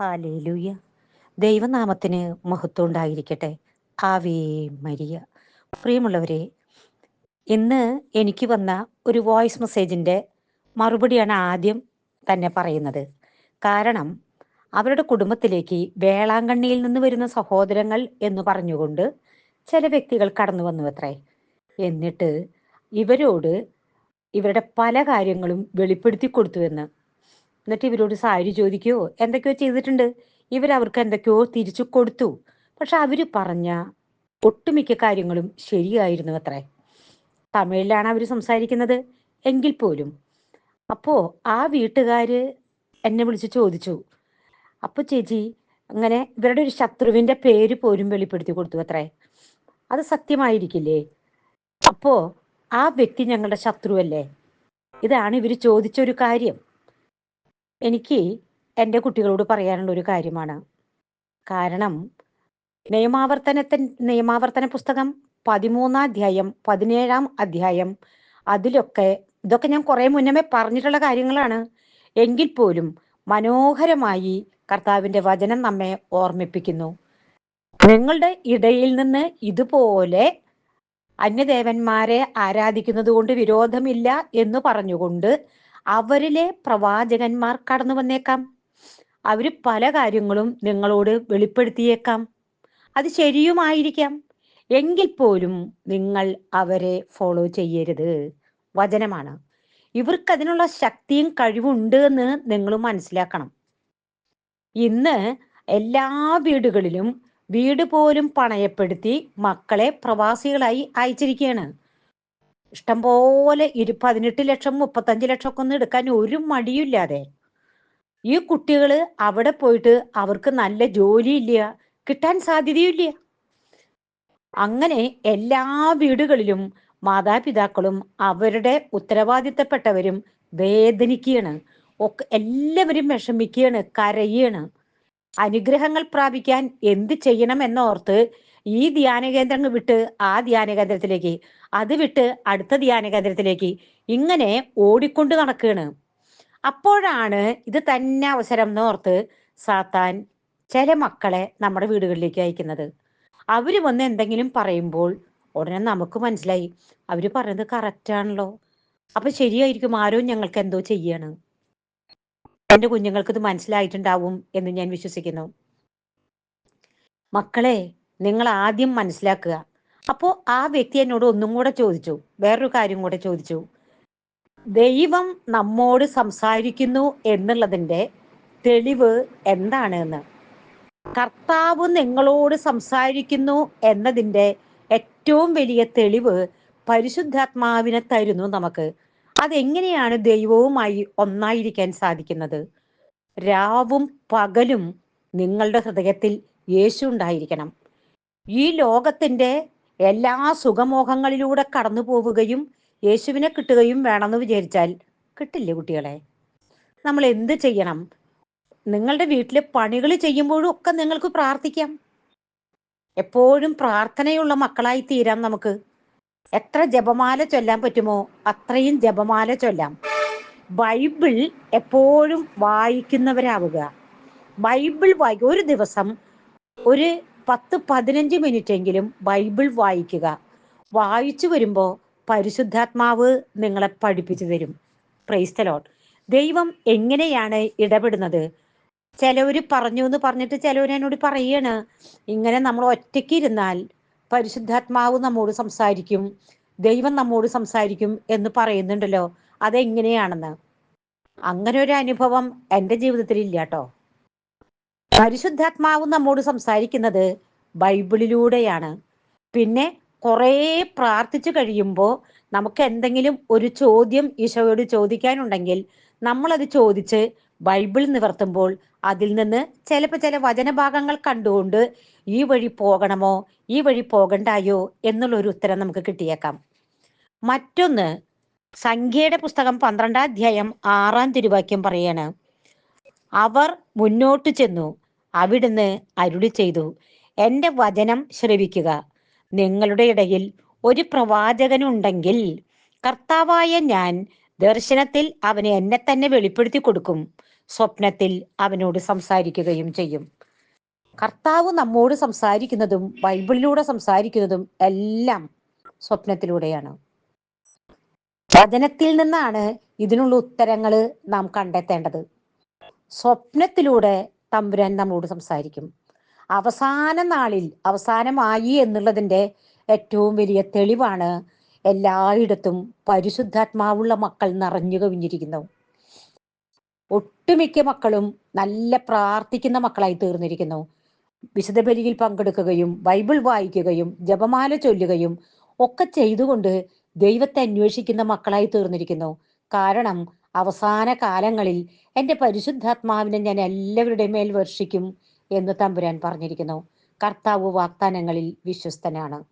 Hallelujah. ദൈവനാമത്തിന് മഹത്വം ഉണ്ടായിരിക്കട്ടെ. Ave Maria. പ്രിയമുള്ളവരെ ഇന്ന് എനിക്ക് വന്ന ഒരു വോയിസ് മെസ്സേജിന്റെ മറുപടിയാണ് ആദ്യം തന്നെ പറയുന്നത്. കാരണം അവരുടെ കുടുംബത്തിലേക്ക് വേളാങ്കണ്ണിയിൽ നിന്ന് വരുന്ന സഹോദരങ്ങൾ എന്ന് പറഞ്ഞുകൊണ്ട് ചില വ്യക്തികൾ കടന്നു വന്നു അത്രേ എന്നിട്ട് ഇവരോട് ഇവരുടെ പല കാര്യങ്ങളും വെളിപ്പെടുത്തി കൊടുത്തു എന്ന് എന്നിട്ട് ഇവരോട് സാരി ചോദിക്കുകയോ എന്തൊക്കെയോ ചെയ്തിട്ടുണ്ട്. ഇവരവർക്ക് എന്തൊക്കെയോ തിരിച്ചു കൊടുത്തു. പക്ഷെ അവർ പറഞ്ഞ ഒട്ടുമിക്ക കാര്യങ്ങളും ശരിയായിരുന്നു അത്രേ. തമിഴിലാണ് അവർ സംസാരിക്കുന്നത്. എങ്കിൽ പോലും. അപ്പോ ആ വീട്ടുകാര് എന്നെ വിളിച്ച് ചോദിച്ചു. അപ്പൊ ചേച്ചി അങ്ങനെ ഇവരുടെ ഒരു ശത്രുവിന്റെ പേര് പോലും വെളിപ്പെടുത്തി കൊടുത്തു അത്രേ. അത് സത്യമായിരിക്കില്ലേ? അപ്പോ ആ വ്യക്തി ഞങ്ങളുടെ ശത്രുവല്ലേ? ഇതാണ് ഇവർ ചോദിച്ചൊരു കാര്യം. എനിക്ക് എന്റെ കുട്ടികളോട് പറയാനുള്ള ഒരു കാര്യമാണ്. കാരണം നിയമാവർത്തനത്തിൻ നിയമാവർത്തന പുസ്തകം പതിമൂന്നാം അധ്യായം പതിനേഴാം അധ്യായം അതിലൊക്കെ ഇതൊക്കെ ഞാൻ കുറെ മുന്നമേ പറഞ്ഞിട്ടുള്ള കാര്യങ്ങളാണ്. എങ്കിൽ പോലും മനോഹരമായി കർത്താവിന്റെ വചനം നമ്മെ ഓർമ്മിപ്പിക്കുന്നു. നിങ്ങളുടെ ഇടയിൽ നിന്ന് ഇതുപോലെ അന്യദേവന്മാരെ ആരാധിക്കുന്നത് കൊണ്ട് വിരോധമില്ല എന്ന് പറഞ്ഞുകൊണ്ട് അവരിലെ പ്രവാചകന്മാർ കടന്നു വന്നേക്കാം. അവർ പല കാര്യങ്ങളും നിങ്ങളോട് വെളിപ്പെടുത്തിയേക്കാം. അത് ശരിയുമായിരിക്കാം. എങ്കിൽ പോലും നിങ്ങൾ അവരെ ഫോളോ ചെയ്യരുത്. വചനമാണ്. ഇവർക്ക് അതിനുള്ള ശക്തിയും കഴിവുണ്ട് എന്ന് നിങ്ങൾ മനസ്സിലാക്കണം. ഇന്ന് എല്ലാ വീടുകളിലും വീട് പോലും പണയപ്പെടുത്തി മക്കളെ പ്രവാസികളായി അയച്ചിരിക്കുകയാണ്. ഇഷ്ടംപോലെ ഇരു പതിനെട്ട് ലക്ഷം മുപ്പത്തഞ്ച് ലക്ഷം ഒക്കെ ഒന്നും എടുക്കാൻ ഒരു മടിയില്ലാതെ ഈ കുട്ടികൾ അവിടെ പോയിട്ട് അവർക്ക് നല്ല ജോലി ഇല്ല കിട്ടാൻ സാധ്യതയില്ല അങ്ങനെ എല്ലാ വീടുകളിലും മാതാപിതാക്കളും അവരുടെ ഉത്തരവാദിത്തപ്പെട്ടവരും വേദനിക്കുകയാണ്. ഒക്കെ എല്ലാവരും വിഷമിക്കുകയാണ് കരയാണ് അനുഗ്രഹങ്ങൾ പ്രാപിക്കാൻ എന്ത് ചെയ്യണം എന്നോർത്ത് ഈ ധ്യാന കേന്ദ്രങ്ങൾ വിട്ട് ആ ധ്യാന കേന്ദ്രത്തിലേക്ക് അത് വിട്ട് അടുത്ത ധ്യാന കേന്ദ്രത്തിലേക്ക് ഇങ്ങനെ ഓടിക്കൊണ്ട് നടക്കുകയാണ് അപ്പോഴാണ് ഇത് തന്നെ അവസരം എന്നോർത്ത് സാത്താൻ ചില മക്കളെ നമ്മുടെ വീടുകളിലേക്ക് അയക്കുന്നത്. അവർ വന്ന് എന്തെങ്കിലും പറയുമ്പോൾ ഉടനെ നമുക്ക് മനസ്സിലായി. അവർ പറയുന്നത് കറക്റ്റ് ആണല്ലോ. അപ്പൊ ശരിയായിരിക്കും. ആരോ ഞങ്ങൾക്ക് എന്തോ ചെയ്യാണ്. എന്റെ കുഞ്ഞുങ്ങൾക്ക് ഇത് മനസ്സിലായിട്ടുണ്ടാവും എന്ന് ഞാൻ വിശ്വസിക്കുന്നു. മക്കളെ നിങ്ങൾ ആദ്യം മനസ്സിലാക്കുക. അപ്പോ ആ വ്യക്തി എന്നോട് ഒന്നും കൂടെ ചോദിച്ചു. വേറൊരു കാര്യം കൂടെ ചോദിച്ചു. ദൈവം നമ്മോട് സംസാരിക്കുന്നു എന്നുള്ളതിന്റെ തെളിവ് എന്താണ് എന്ന് കർത്താവ് നിങ്ങളോട് സംസാരിക്കുന്നു എന്നതിന്റെ ഏറ്റവും വലിയ തെളിവ് പരിശുദ്ധാത്മാവിനെ തരുന്നു നമുക്ക്. അതെങ്ങനെയാണ് ദൈവവുമായി ഒന്നായിരിക്കാൻ സാധിക്കുന്നത്? രാവും പകലും നിങ്ങളുടെ ഹൃദയത്തിൽ യേശു ഉണ്ടായിരിക്കണം. ഈ ലോകത്തിന്റെ എല്ലാ സുഖമോഹങ്ങളിലൂടെ കടന്നു പോവുകയും യേശുവിനെ കിട്ടുകയും വേണമെന്ന് വിചാരിച്ചാൽ കിട്ടില്ലേ കുട്ടികളെ? നമ്മൾ എന്ത് ചെയ്യണം? നിങ്ങളുടെ വീട്ടിലെ പണികൾ ചെയ്യുമ്പോഴും ഒക്കെ നിങ്ങൾക്ക് പ്രാർത്ഥിക്കാം. എപ്പോഴും പ്രാർത്ഥനയുള്ള മക്കളായി തീരാം നമുക്ക്. എത്ര ജപമാല ചൊല്ലാൻ പറ്റുമോ? അത്രയും ജപമാല ചൊല്ലാം. ബൈബിൾ എപ്പോഴും വായിക്കുന്നവരാവുക. ബൈബിൾ വായി ഒരു ദിവസം ഒരു പത്ത് പതിനഞ്ച് എങ്കിലും ബൈബിൾ വായിക്കുക. വായിച്ചു വരുമ്പോൾ പരിശുദ്ധാത്മാവ് നിങ്ങളെ പഠിപ്പിച്ചു തരും. പ്രൈസ്തലോട്ട് ദൈവം എങ്ങനെയാണ് ഇടപെടുന്നത്? ചിലവര് പറഞ്ഞു എന്ന് പറഞ്ഞിട്ട് ചിലവർ എന്നോട് പറയാണ് ഇങ്ങനെ നമ്മൾ ഒറ്റയ്ക്ക് ഇരുന്നാൽ പരിശുദ്ധാത്മാവ് നമ്മോട് സംസാരിക്കും ദൈവം നമ്മോട് സംസാരിക്കും എന്ന് പറയുന്നുണ്ടല്ലോ അതെങ്ങനെയാണെന്ന്? അങ്ങനെ ഒരു അനുഭവം എന്റെ ജീവിതത്തിൽ ഇല്ല കേട്ടോ. പരിശുദ്ധാത്മാവ് നമ്മോട് സംസാരിക്കുന്നത് ബൈബിളിലൂടെയാണ്. പിന്നെ കുറേ പ്രാർത്ഥിച്ചു കഴിയുമ്പോൾ നമുക്ക് എന്തെങ്കിലും ഒരു ചോദ്യം ഈശോയോട് ചോദിക്കാനുണ്ടെങ്കിൽ നമ്മളത് ചോദിച്ച് ബൈബിൾ നിവർത്തുമ്പോൾ അതിൽ നിന്ന് ചിലപ്പോൾ ചില വചനഭാഗങ്ങൾ കണ്ടുകൊണ്ട് ഈ വഴി പോകണമോ ഈ വഴി പോകണ്ടായോ എന്നുള്ളൊരു ഉത്തരം നമുക്ക് കിട്ടിയേക്കാം. മറ്റൊന്ന് സംഖ്യയുടെ പുസ്തകം പന്ത്രണ്ടാം അധ്യായം ആറാം തിരുവാക്യം പറയാണ്. അവർ മുന്നോട്ട് ചെന്നു. അവിടുന്ന് അരുളി ചെയ്തു. എന്റെ വചനം ശ്രവിക്കുക. നിങ്ങളുടെ ഇടയിൽ ഒരു പ്രവാചകനുണ്ടെങ്കിൽ കർത്താവായ ഞാൻ ദർശനത്തിൽ അവനെ എന്നെ തന്നെ വെളിപ്പെടുത്തി കൊടുക്കും. സ്വപ്നത്തിൽ അവനോട് സംസാരിക്കുകയും ചെയ്യും. കർത്താവ് നമ്മോട് സംസാരിക്കുന്നതും ബൈബിളിലൂടെ സംസാരിക്കുന്നതും എല്ലാം സ്വപ്നത്തിലൂടെയാണ്. വചനത്തിൽ നിന്നാണ് ഇതിനുള്ള ഉത്തരങ്ങൾ നാം കണ്ടെത്തേണ്ടത്. സ്വപ്നത്തിലൂടെ തമ്പുരാൻ നമ്മോട് സംസാരിക്കും. അവസാന നാളിൽ അവസാനമായി എന്നുള്ളതിന്റെ ഏറ്റവും വലിയ തെളിവാണ് എല്ലായിടത്തും പരിശുദ്ധാത്മാവുള്ള മക്കൾ നിറഞ്ഞു കവിഞ്ഞിരിക്കുന്നു. ഒട്ടുമിക്ക മക്കളും നല്ല പ്രാർത്ഥിക്കുന്ന മക്കളായി തീർന്നിരിക്കുന്നു. വിശുദ്ധ ബലിയിൽ പങ്കെടുക്കുകയും ബൈബിൾ വായിക്കുകയും ജപമാല ചൊല്ലുകയും ഒക്കെ ചെയ്തുകൊണ്ട് ദൈവത്തെ അന്വേഷിക്കുന്ന മക്കളായി തീർന്നിരിക്കുന്നു. കാരണം അവസാന കാലങ്ങളിൽ എന്റെ പരിശുദ്ധാത്മാവിനെ ഞാൻ എല്ലാവരുടെ മേൽ വർഷിക്കും എന്ന് തമ്പുരാൻ പറഞ്ഞിരിക്കുന്നു. കർത്താവ് വാഗ്ദാനങ്ങളിൽ വിശ്വസ്തനാണ്.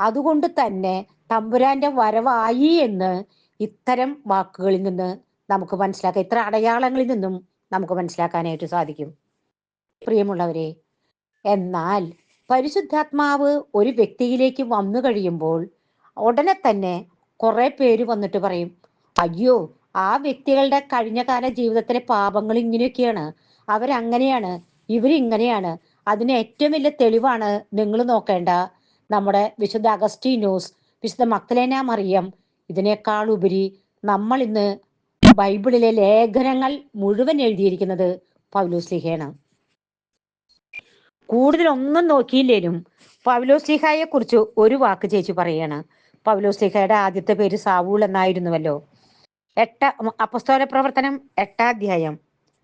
അതുകൊണ്ട് തന്നെ തമ്പുരാന്റെ വരവായി എന്ന് ഇത്തരം വാക്കുകളിൽ നിന്ന് നമുക്ക് മനസ്സിലാക്കാം. ഇത്ര അടയാളങ്ങളിൽ നിന്നും നമുക്ക് മനസ്സിലാക്കാനായിട്ട് സാധിക്കും. പ്രിയമുള്ളവരെ എന്നാൽ പരിശുദ്ധാത്മാവ് ഒരു വ്യക്തിയിലേക്ക് വന്നു കഴിയുമ്പോൾ ഉടനെ തന്നെ കുറെ പേര് വന്നിട്ട് പറയും അയ്യോ ആ വ്യക്തികളുടെ കഴിഞ്ഞകാല ജീവിതത്തിലെ പാപങ്ങൾ ഇങ്ങനെയൊക്കെയാണ്. അവരങ്ങനെയാണ്. ഇവരിങ്ങനെയാണ്. അതിന് ഏറ്റവും വലിയ തെളിവാണ് നിങ്ങൾ നോക്കേണ്ട നമ്മുടെ വിശുദ്ധ അഗസ്റ്റീനോസ് വിശുദ്ധ മക്തലേന മറിയം. ഇതിനേക്കാൾ ഉപരി നമ്മൾ ഇന്ന് ബൈബിളിലെ ലേഖനങ്ങൾ മുഴുവൻ എഴുതിയിരിക്കുന്നത് പൗലോസ്ലിഹയാണ് കൂടുതൽ ഒന്നും നോക്കിയില്ലേനും പൗലോസ്ലിഹായെ കുറിച്ച് ഒരു വാക്ക് ചേച്ചി പറയാണ്. പൗലോസ്ലിഹയുടെ ആദ്യത്തെ പേര് സാവൂൾ എന്നായിരുന്നുവല്ലോ. എട്ട അപസ്തോല പ്രവർത്തനം എട്ടാധ്യായം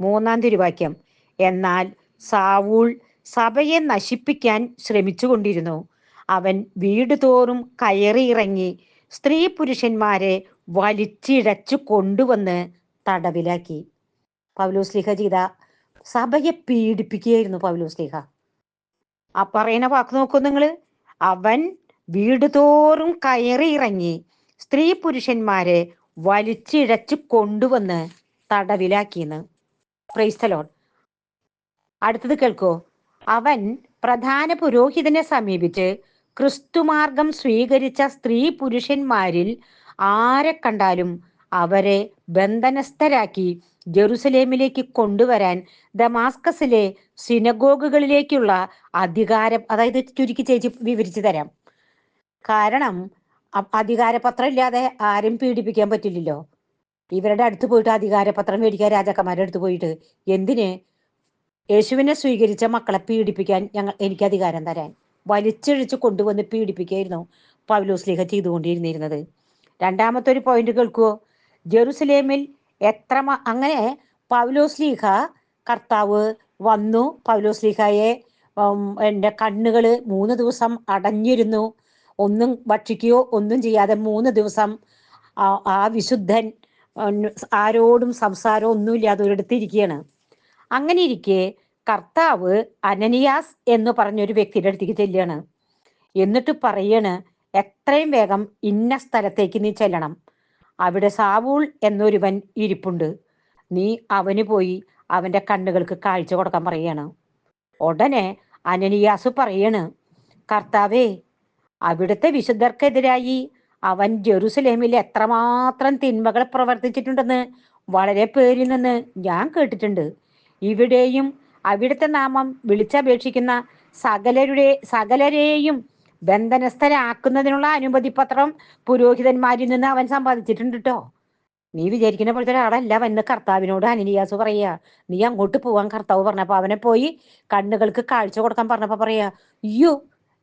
മൂന്നാം തിരുവാക്യം. എന്നാൽ സാവൂൾ സഭയെ നശിപ്പിക്കാൻ ശ്രമിച്ചുകൊണ്ടിരുന്നു. അവൻ വീട് തോറും കയറി ഇറങ്ങി സ്ത്രീ പുരുഷന്മാരെ വലിച്ചിഴച്ചു കൊണ്ടുവന്ന് തടവിലാക്കി. പൗലോസ് ലിഹ ചെയ്ത സഭയെ പീഡിപ്പിക്കുകയായിരുന്നു പൗലോസ്ലിഹ ആ പറയുന്ന വാക്ക് നോക്കൂ നിങ്ങൾ. അവൻ വീട് തോറും കയറി ഇറങ്ങി സ്ത്രീ പുരുഷന്മാരെ വലിച്ചിഴച്ചു കൊണ്ടുവന്ന് തടവിലാക്കിയെന്ന് ക്രൈസ്തലോൺ അടുത്തത് കേൾക്കോ. അവൻ പ്രധാന പുരോഹിതനെ സമീപിച്ച് ക്രിസ്തുമാർഗം സ്വീകരിച്ച സ്ത്രീ പുരുഷന്മാരിൽ ആരെ കണ്ടാലും അവരെ ബന്ധനസ്ഥരാക്കി ജെറുസലേമിലേക്ക് കൊണ്ടുവരാൻ ദമാസ്കസിലെ സിനഗോഗുകളിലേക്കുള്ള അധികാരം അതായത് ചുരുക്കി ചേച്ചി വിവരിച്ചു തരാം. കാരണം അധികാരപത്രം ഇല്ലാതെ ആരും പീഡിപ്പിക്കാൻ പറ്റില്ലല്ലോ. ഇവരുടെ അടുത്ത് പോയിട്ട് അധികാരപത്രം മേടിക്കാൻ രാജാക്കന്മാരുടെ അടുത്ത് പോയിട്ട് എന്തിന്? യേശുവിനെ സ്വീകരിച്ച മക്കളെ പീഡിപ്പിക്കാൻ ഞങ്ങൾ എനിക്ക് അധികാരം തരാൻ. വലിച്ചഴിച്ച് കൊണ്ടുവന്ന് പീഡിപ്പിക്കായിരുന്നു പൗലോസ്ലിഹ ചെയ്തുകൊണ്ടിരുന്നിരുന്നത്. രണ്ടാമത്തെ ഒരു പോയിന്റ് കേൾക്കുവോ? ജെറുസലേമിൽ എത്ര അങ്ങനെ പൗലോസ്ലിഹ കർത്താവ് വന്നു. പൗലോസ് ലീഹയെ എന്റെ കണ്ണുകൾ മൂന്ന് ദിവസം അടഞ്ഞിരുന്നു. ഒന്നും ഭക്ഷിക്കുകയോ ഒന്നും ചെയ്യാതെ മൂന്ന് ദിവസം ആ വിശുദ്ധൻ ആരോടും സംസാരം ഒന്നുമില്ലാതെ ഒരിടത്തിരിക്കുകയാണ്. അങ്ങനെ ഇരിക്കെ കർത്താവ് അനനിയാസ് എന്ന് പറഞ്ഞൊരു വ്യക്തിയുടെ അടുത്തേക്ക് ചെല്ലുകയാണ്. എന്നിട്ട് പറയാണ് എത്രയും വേഗം ഇന്ന സ്ഥലത്തേക്ക് നീ ചെല്ലണം. അവിടെ സാവൂൾ എന്നൊരുവൻ ഇരിപ്പുണ്ട്. നീ അവന് പോയി അവന്റെ കണ്ണുകൾക്ക് കാഴ്ച കൊടുക്കാൻ പറയാണ് ഉടനെ അനനിയാസ് പറയാണ് കർത്താവേ അവിടുത്തെ വിശുദ്ധർക്കെതിരായി അവൻ ജെറുസലേമിൽ എത്രമാത്രം തിന്മകൾ പ്രവർത്തിച്ചിട്ടുണ്ടെന്ന് വളരെ പേരിൽ നിന്ന് ഞാൻ കേട്ടിട്ടുണ്ട്. ഇവിടെയും അവിടുത്തെ നാമം വിളിച്ചപേക്ഷിക്കുന്ന സകലരുടെ സകലരെയും ബന്ധനസ്ഥരാക്കുന്നതിനുള്ള അനുമതി പത്രം പുരോഹിതന്മാരിൽ നിന്ന് അവൻ സമ്പാദിച്ചിട്ടുണ്ട് കേട്ടോ നീ വിചാരിക്കുന്ന പോലത്തെ ഒരാളല്ല വന്ന് കർത്താവിനോട് അനിനിയാസ് പറയാ നീ അങ്ങോട്ട് പോവാൻ കർത്താവ് പറഞ്ഞപ്പോ അവനെ പോയി കണ്ണുകൾക്ക് കാഴ്ച കൊടുക്കാൻ പറഞ്ഞപ്പോ പറയാ അയ്യോ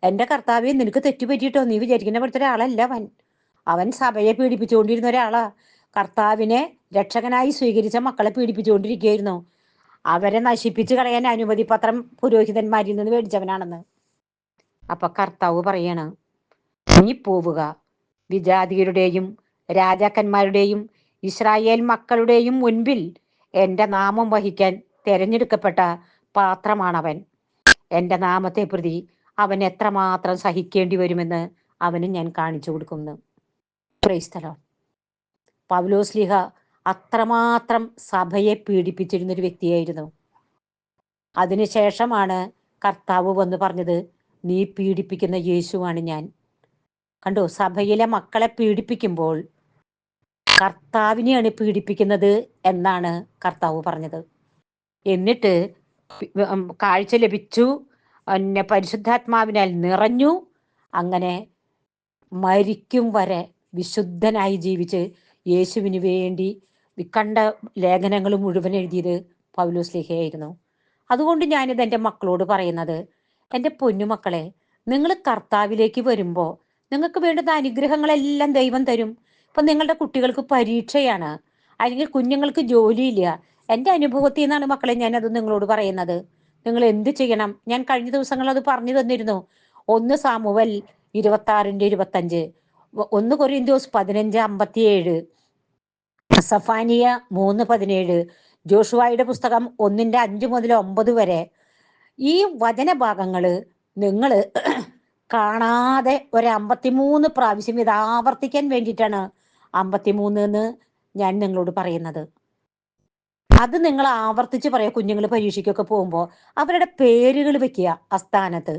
എന്റെ കർത്താവെ നിനക്ക് തെറ്റുപറ്റിട്ടോ നീ വിചാരിക്കുന്ന പോലത്തെ ഒരാളല്ല അവൻ. അവൻ സഭയെ പീഡിപ്പിച്ചുകൊണ്ടിരുന്ന ഒരാളാ. കർത്താവിനെ രക്ഷകനായി സ്വീകരിച്ച മക്കളെ പീഡിപ്പിച്ചുകൊണ്ടിരിക്കുകയായിരുന്നു. അവരെ നശിപ്പിച്ചു കളയാൻ അനുമതി പത്രം പുരോഹിതന്മാരിൽ നിന്ന് മേടിച്ചവനാണെന്ന്. അപ്പൊ കർത്താവ് പറയാണ് നീ പോവുക. വിജാതിയരുടെയും രാജാക്കന്മാരുടെയും ഇസ്രായേൽ മക്കളുടെയും മുൻപിൽ എന്റെ നാമം വഹിക്കാൻ തെരഞ്ഞെടുക്കപ്പെട്ട പാത്രമാണവൻ. എന്റെ നാമത്തെ പ്രതി അവൻ എത്രമാത്രം സഹിക്കേണ്ടി വരുമെന്ന് അവന് ഞാൻ കാണിച്ചു കൊടുക്കുന്നു. ക്രൈസ്തലോ പൗലോസ്ലിഹ അത്രമാത്രം സഭയെ പീഡിപ്പിച്ചിരുന്നൊരു വ്യക്തിയായിരുന്നു. അതിനുശേഷമാണ് കർത്താവ് വന്ന് പറഞ്ഞത് നീ പീഡിപ്പിക്കുന്ന യേശുവാണ് ഞാൻ. കണ്ടോ സഭയിലെ മക്കളെ പീഡിപ്പിക്കുമ്പോൾ കർത്താവിനെയാണ് പീഡിപ്പിക്കുന്നത് എന്നാണ് കർത്താവ് പറഞ്ഞത്. എന്നിട്ട് കാഴ്ച ലഭിച്ചു പിന്നെ പരിശുദ്ധാത്മാവിനാൽ നിറഞ്ഞു. അങ്ങനെ മരിക്കും വരെ വിശുദ്ധനായി ജീവിച്ച് യേശുവിന് വേണ്ടി കണ്ട ലേഖനങ്ങൾ മുഴുവൻ എഴുതിയത് പൗലോസ് ലേഖയായിരുന്നു അതുകൊണ്ട് ഞാനിത് എന്റെ മക്കളോട് പറയുന്നത് എന്റെ പൊന്നുമക്കളെ നിങ്ങൾ കർത്താവിലേക്ക് വരുമ്പോൾ നിങ്ങൾക്ക് വേണ്ടുന്ന അനുഗ്രഹങ്ങളെല്ലാം ദൈവം തരും. ഇപ്പം നിങ്ങളുടെ കുട്ടികൾക്ക് പരീക്ഷയാണ്. അല്ലെങ്കിൽ കുഞ്ഞുങ്ങൾക്ക് ജോലിയില്ല. എന്റെ അനുഭവത്തിൽ നിന്നാണ് മക്കളെ ഞാനത് നിങ്ങളോട് പറയുന്നത്. നിങ്ങൾ എന്ത് ചെയ്യണം? ഞാൻ കഴിഞ്ഞ ദിവസങ്ങൾ അത് പറഞ്ഞു തന്നിരുന്നു. ഒന്ന് സാമുവൽ ഇരുപത്തി ആറിന്റെ ഇരുപത്തി അഞ്ച് ഒന്ന് കൊറിയന്തോസ് പതിനഞ്ച് അമ്പത്തിയേഴ്. സഫാനിയ മൂന്ന് പതിനേഴ്. ജോഷുവായുടെ പുസ്തകം ഒന്നിന്റെ അഞ്ച് മുതൽ ഒമ്പത് വരെ. ഈ വചനഭാഗങ്ങൾ നിങ്ങൾ കാണാതെ ഒരു അമ്പത്തിമൂന്ന് പ്രാവശ്യം ഇത് ആവർത്തിക്കാൻ വേണ്ടിയിട്ടാണ് അമ്പത്തിമൂന്ന് എന്ന് ഞാൻ നിങ്ങളോട് പറയുന്നത്. അത് നിങ്ങൾ ആവർത്തിച്ച് പറയുക കുഞ്ഞുങ്ങൾ പരീക്ഷയ്ക്കൊക്കെ പോകുമ്പോൾ അവരുടെ പേരുകൾ വെക്കുക അസ്ഥാനത്ത്.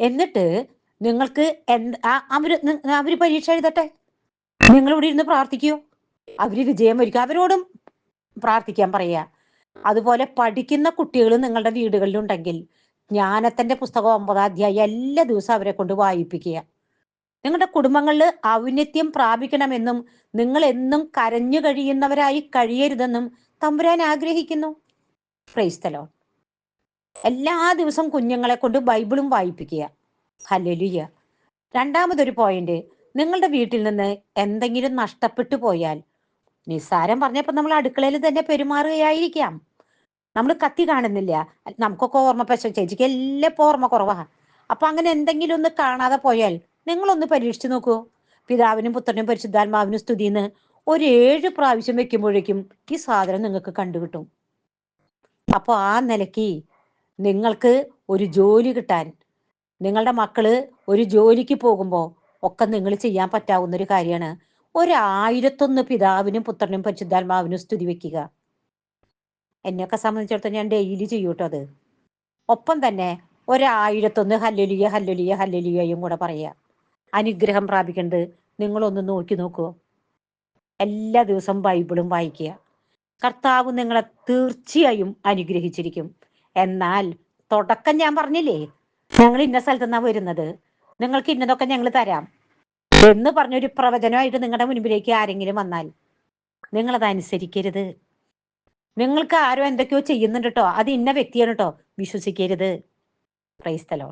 എന്നിട്ട് നിങ്ങൾക്ക് അവർ അവർ പരീക്ഷ എഴുതട്ടെ. നിങ്ങൾ ഇവിടെ ഇരുന്ന് പ്രാർത്ഥിക്കൂ. അവർ വിജയം വരിക്കും അവരോടും പ്രാർത്ഥിക്കാൻ പറയുക. അതുപോലെ പഠിക്കുന്ന കുട്ടികൾ നിങ്ങളുടെ വീടുകളിലുണ്ടെങ്കിൽ ജ്ഞാനത്തിന്റെ പുസ്തകം ഒമ്പതാം അധ്യായം എല്ലാ ദിവസവും അവരെ കൊണ്ട് വായിപ്പിക്കുക. നിങ്ങളുടെ കുടുംബങ്ങളിൽ ഔന്നത്യം പ്രാപിക്കണമെന്നും നിങ്ങൾ എന്നും കരഞ്ഞു കഴിയുന്നവരായി കഴിയരുതെന്നും തമ്പുരാൻ ആഗ്രഹിക്കുന്നു. ക്രൈസ്തലോ എല്ലാ ദിവസവും കുഞ്ഞുങ്ങളെ കൊണ്ട് ബൈബിളും വായിപ്പിക്കുക. ഹലലുയ്യ രണ്ടാമതൊരു പോയിന്റ് നിങ്ങളുടെ വീട്ടിൽ നിന്ന് എന്തെങ്കിലും നഷ്ടപ്പെട്ടു പോയാൽ നിസ്സാരം പറഞ്ഞപ്പോ നമ്മൾ അടുക്കളയിൽ തന്നെ പെരുമാറുകയായിരിക്കാം. നമ്മൾ കത്തി കാണുന്നില്ല. നമുക്കൊക്കെ ഓർമ്മ പശ ചേച്ചിക്ക് എല്ലാം ഓർമ്മ കുറവാ. അപ്പൊ അങ്ങനെ എന്തെങ്കിലും ഒന്ന് കാണാതെ പോയാൽ നിങ്ങളൊന്ന് പരീക്ഷിച്ചു നോക്കൂ. പിതാവിനും പുത്രനും പരിശുദ്ധാത്മാവിനും സ്തുതിന്ന് ഒരു ഏഴ് പ്രാവശ്യം വെക്കുമ്പോഴേക്കും ഈ സാധനം നിങ്ങൾക്ക് കണ്ടുകിട്ടും. അപ്പോൾ ആ നിലയ്ക്ക് നിങ്ങൾക്ക് ഒരു ജോലി കിട്ടാൻ നിങ്ങളുടെ മക്കൾ ഒരു ജോലിക്ക് പോകുമ്പോൾ ഒക്കെ നിങ്ങൾ ചെയ്യാൻ പറ്റാവുന്ന ഒരു കാര്യമാണ്. ഒരായിരത്തൊന്ന് പിതാവിനും പുത്രനും പരിശുദ്ധാത്മാവിനും സ്തുതി വെക്കുക. എന്നെയൊക്കെ സംബന്ധിച്ചിടത്തോളം ഞാൻ ഡെയിലി ചെയ്യൂട്ടോ അത്. ഒപ്പം തന്നെ ഒരായിരത്തൊന്ന് ഹല്ലലിയ ഹല്ലലിയ ഹല്ലലിയയും കൂടെ പറയുക. അനുഗ്രഹം പ്രാപിക്കേണ്ടത് നിങ്ങളൊന്ന് നോക്കി നോക്കുമോ എല്ലാ ദിവസവും ബൈബിളും വായിക്കുക. കർത്താവ് നിങ്ങളെ തീർച്ചയായും അനുഗ്രഹിച്ചിരിക്കും. എന്നാൽ തുടക്കം ഞാൻ പറഞ്ഞില്ലേ? ഞങ്ങൾ ഇന്ന സ്ഥലത്ത് നിന്നാണ് വരുന്നത്? നിങ്ങൾക്ക് ഇന്നതൊക്കെ ഞങ്ങൾ തരാം. എന്ന് പറഞ്ഞൊരു പ്രവചനമായിട്ട് നിങ്ങളുടെ മുൻപിലേക്ക് ആരെങ്കിലും വന്നാൽ നിങ്ങളത് അനുസരിക്കരുത് നിങ്ങൾക്ക് ആരോ എന്തൊക്കെയോ ചെയ്യുന്നുണ്ട് കേട്ടോ അത് ഇന്ന വ്യക്തിയാണ് കേട്ടോ വിശ്വസിക്കരുത്. ക്രൈസ്തലോ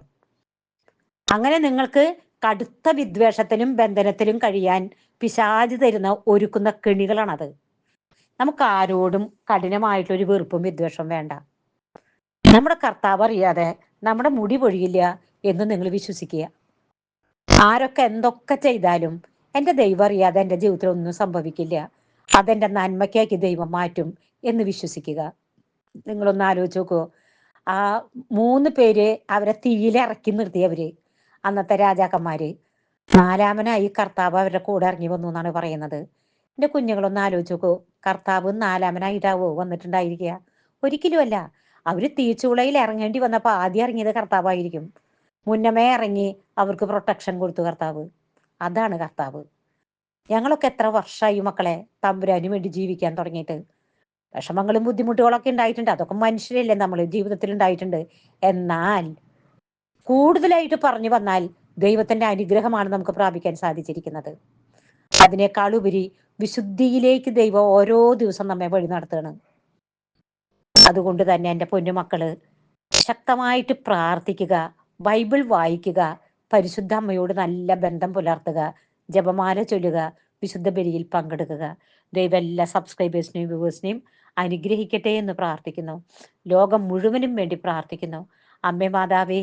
അങ്ങനെ നിങ്ങൾക്ക് കടുത്ത വിദ്വേഷത്തിലും ബന്ധനത്തിലും കഴിയാൻ പിശാചി തരുന്ന ഒരുക്കുന്ന കെണികളാണത്. നമുക്ക് ആരോടും കഠിനമായിട്ടൊരു വെറുപ്പും വിദ്വേഷം വേണ്ട. നമ്മുടെ കർത്താവ് അറിയാതെ നമ്മുടെ മുടി പൊഴിയില്ല എന്ന് നിങ്ങൾ വിശ്വസിക്കുക. ആരൊക്കെ എന്തൊക്കെ ചെയ്താലും എന്റെ ദൈവം അറിയാതെ എന്റെ ജീവിതത്തിൽ ഒന്നും സംഭവിക്കില്ല. അതെന്റെ നന്മയ്ക്കാക്കി ദൈവം മാറ്റും എന്ന് വിശ്വസിക്കുക. നിങ്ങളൊന്ന് ആലോചിച്ച് നോക്കൂ. ആ മൂന്ന് പേര് അവരെ തീയിലിറക്കി നിർത്തിയവര് അന്നത്തെ രാജാക്കന്മാര്. നാലാമനായി കർത്താവ് അവരുടെ കൂടെ ഇറങ്ങി വന്നു എന്നാണ് പറയുന്നത്. എന്റെ കുഞ്ഞുങ്ങളൊന്ന് ആലോചിച്ച് നോക്കൂ കർത്താവ് നാലാമനായിട്ടാവോ വന്നിട്ടുണ്ടായിരിക്കുക. ഒരിക്കലും അല്ല. അവർ തീച്ചുളയിൽ ഇറങ്ങേണ്ടി വന്നപ്പോ ആദ്യം ഇറങ്ങിയത് കർത്താവായിരിക്കും. മുന്നമേ ഇറങ്ങി അവർക്ക് പ്രൊട്ടക്ഷൻ കൊടുത്തു കർത്താവ്. അതാണ് കർത്താവ്. ഞങ്ങളൊക്കെ എത്ര വർഷമായി മക്കളെ തമ്പുരാനു വേണ്ടി ജീവിക്കാൻ തുടങ്ങിയിട്ട്. വിഷമങ്ങളും ബുദ്ധിമുട്ടുകളൊക്കെ ഉണ്ടായിട്ടുണ്ട്. അതൊക്കെ മനുഷ്യരല്ലേ നമ്മൾ ജീവിതത്തിൽ ഉണ്ടായിട്ടുണ്ട് എന്നാൽ കൂടുതലായിട്ട് പറഞ്ഞു വന്നാൽ ദൈവത്തിന്റെ അനുഗ്രഹമാണ് നമുക്ക് പ്രാപിക്കാൻ സാധിച്ചിരിക്കുന്നത്. അതിനേക്കാൾ ഉപരി വിശുദ്ധിയിലേക്ക് ദൈവം ഓരോ ദിവസം നമ്മെ വഴി നടത്തുകയാണ്. അതുകൊണ്ട് തന്നെ എന്റെ പൊന്നുമക്കൾ ശക്തമായിട്ട് പ്രാർത്ഥിക്കുക ബൈബിൾ വായിക്കുക പരിശുദ്ധ അമ്മയോട് നല്ല ബന്ധം പുലർത്തുക ജപമാല ചൊല്ലുക വിശുദ്ധ ബലിയിൽ പങ്കെടുക്കുക. ദൈവം എല്ലാ സബ്സ്ക്രൈബേഴ്സിനെയും വ്യൂവേഴ്സിനെയും അനുഗ്രഹിക്കട്ടെ എന്ന് പ്രാർത്ഥിക്കുന്നു. ലോകം മുഴുവനും വേണ്ടി പ്രാർത്ഥിക്കുന്നു. അമ്മേ മാതാവേ